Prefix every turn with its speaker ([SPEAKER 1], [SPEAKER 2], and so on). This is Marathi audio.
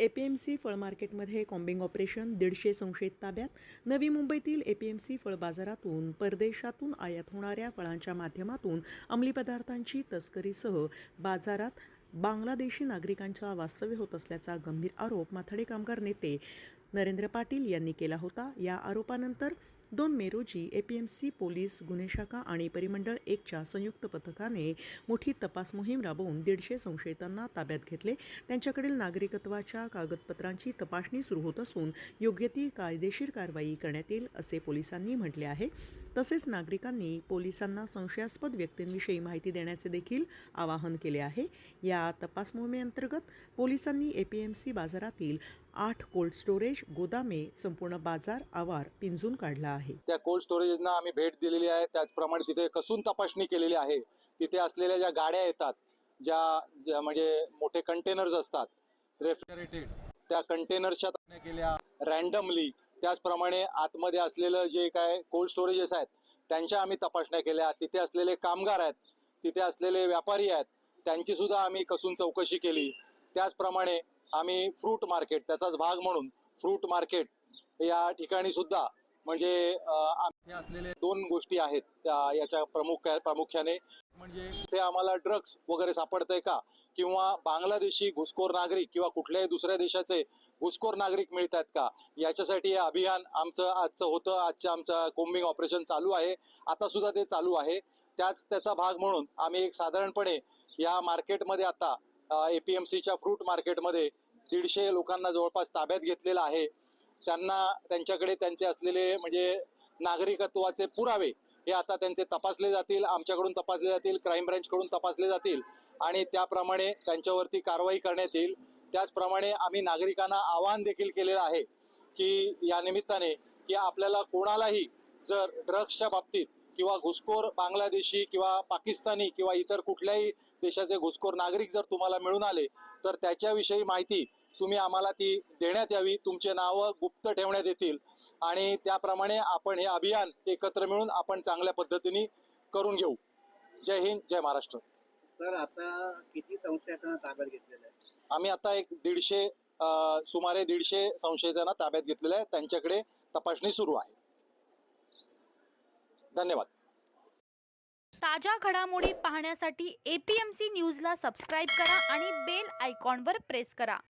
[SPEAKER 1] ए पी एम सी फळ मार्केटमध्ये कॉम्बिंग ऑपरेशन दीडशे संशयित ताब्यात. नवी मुंबईतील ए पी एम सी फळ बाजारातून परदेशातून आयात होणाऱ्या फळांच्या माध्यमातून अंमली पदार्थांची तस्करीसह बाजारात बांगलादेशी नागरिकांचा वास्तव्य होत असल्याचा गंभीर आरोप माथाडी कामगार नेते नरेंद्र पाटील यांनी केला होता. या आरोपानंतर दोन मे रोजी A P M C police गुन्हे शाखा आणि परिमंडळ एकच्या संयुक्त पथकाने मोठी तपास मोहीम राबवून दीडशे संशयितांना ताब्यात घेतले. त्यांच्याकडील नागरिकत्वाच्या कागदपत्रांची तपासणी सुरू होत असून योग्य ती कायदेशीर कारवाई करण्यात येईल असे पोलिसांनी म्हटले आहे. तसेच नागरिकांनी पोलिसांना संशयास्पद व्यक्तींविषयी माहिती देण्याचे देखील आवाहन केले आहे. या तपास मोहिमेअंतर्गत पोलिसांनी एपीएमसी बाजारातील आठ कोल्ड स्टोरेज गोदामे संपूर्ण बाजार आवार पिंजून काढला आहे.
[SPEAKER 2] त्या कोल्ड स्टोरेजना आम्ही भेट दिलेली आहे. त्याचप्रमाणे तिथे कसून तपासणी केलेली आहे. तिथे असलेल्या ज्या गाड्या येतात ज्या ज्या म्हणजे मोठे कंटेनर्स असतात रेफ्रिजरेटेड त्या कंटेनर्सच्या केल्या. रॅन्डमली त्याचप्रमाणे आतमध्ये असलेलं जे काय कोल्ड स्टोरेजेस आहेत त्यांच्या आम्ही तपासण्या केल्या. तिथे असलेले कामगार आहेत तिथे असलेले व्यापारी आहेत त्यांची सुद्धा आम्ही कसून चौकशी केली. त्याचप्रमाणे आम्ही फ्रूट मार्केट त्याचाच भाग म्हणून फ्रूट मार्केट या ठिकाणी सुद्धा म्हणजे असलेले दोन गोष्टी आहेत त्या याच्या प्रमुख प्रामुख्याने. म्हणजे ते आम्हाला ड्रग्स वगैरे सापडतंय का? किंवा बांगलादेशी घुसखोर नागरिक किंवा कुठल्याही दुसऱ्या देशाचे घुसखोर नागरिक मिळत आहेत का? याच्यासाठी हे अभियान आमचं आजचं होतं. आजचं आमचं कोम्बिंग ऑपरेशन चालू आहे. आता सुद्धा ते चालू आहे. त्याच त्याचा भाग म्हणून आम्ही एक साधारणपणे या मार्केटमध्ये आता एपीएमसीच्या फ्रूट मार्केटमध्ये दीडशे लोकांना जवळपास ताब्यात घेतलेलं आहे. त्यांना त्यांच्याकडे त्यांचे असलेले म्हणजे नागरिकत्वाचे पुरावे हे आता त्यांचे तपासले जातील आमच्याकडून तपासले जातील क्राईम ब्रँचकडून तपासले जातील आणि त्याप्रमाणे त्यांच्यावरती कारवाई करण्यात येईल. त्याचप्रमाणे आम्ही नागरिकांना आवाहन देखील केलेलं आहे की या निमित्ताने की आपल्याला कोणालाही जर ड्रग्सच्या बाबतीत किंवा घुसखोर बांगलादेशी किंवा पाकिस्तानी किंवा इतर कुठल्याही देशाचे घुसखोर नागरिक जर तुम्हाला मिळून आले तर त्याच्याविषयी माहिती तुम्ही आम्हाला ती देण्यात यावी. तुमचे नावं गुप्त ठेवण्यात येतील. आणि त्याप्रमाणे आपण हे अभियान एकत्र मिळून आपण चांगल्या पद्धतीने करून घेऊ. जय हिंद जय महाराष्ट्र.
[SPEAKER 3] सर आता किती संशयितांना ताब्यात घेतलेलं आहे?
[SPEAKER 2] आम्ही आता एक दीडशे सुमारे दीडशे संशयितांना ताब्यात घेतलेले आहे. त्यांच्याकडे तपासणी सुरू आहे. धन्यवाद.
[SPEAKER 4] ताज्या घडामोडी पाहण्यासाठी एपीएमसी न्यूजला सबस्क्राईब करा आणि बेल आयकॉनवर प्रेस करा.